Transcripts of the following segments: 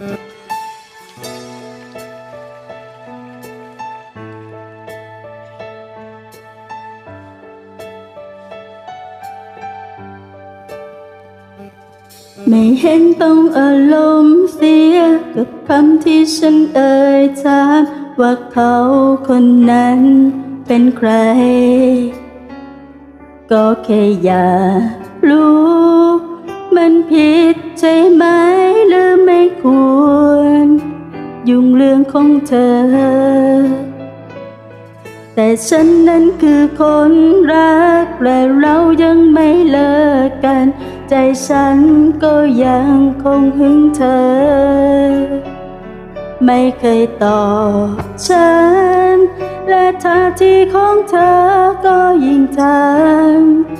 ไม่เห็นต้องอารมณ์เสียกับคำที่ฉันเอ่ยถามว่าเขาคนนั้นเป็นใคร ก็แค่อยากรู้ มันผิดใช่ไหมหรือไม่ควร ยุ่งเรื่องของเธอ แต่ฉันนั้นคือคนรัก และเรายังไม่เลิกกัน ใจฉันก็ยังคงหึงเธอ ไม่เคยตอบฉัน และท่าทีของเธอก็ยิ่งทำ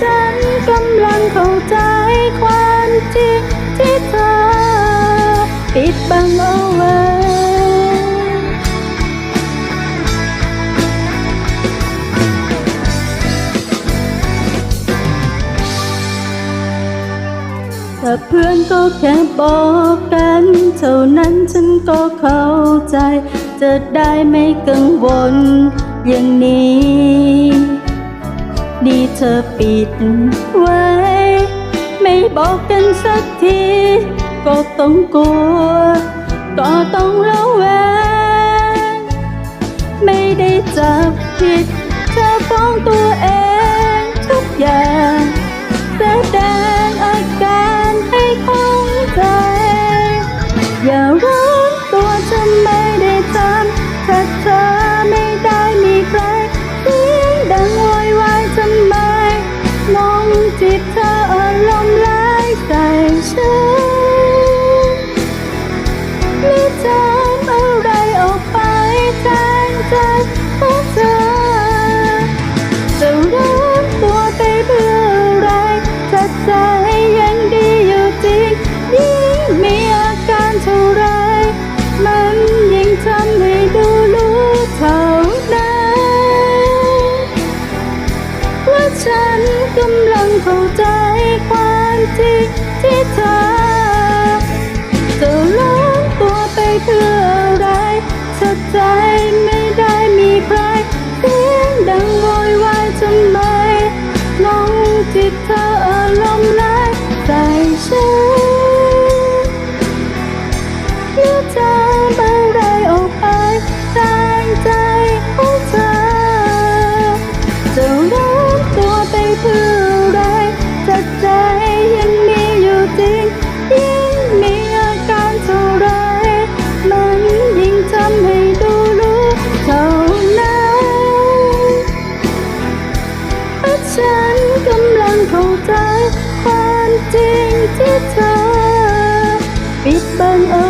ฉันกำลังเข้าใจความจริงที่เธอ ปิดบังเอาไว้ถ้าเพื่อนก็แค่บอกกัน เท่านั้นฉันก็เข้าใจ จะได้ไม่กังวลอย่างนี้ ดีเธอปิดไว้ ไม่บอกกันสักที ก็ต้องกลัว ก็ต้องระแวง ไม่ได้จับผิด เธอฟ้องตัวเองทุกอย่างแสดงอาการให้เข้าใจ อย่าร้อ ง ใจความจริงที่เธอจะล้มตัวไปเพื่ออะไรถ้าใจไม่ได้มี ฉันกำลังเข้าใจความจริงที่เธอ ปิดบังเอ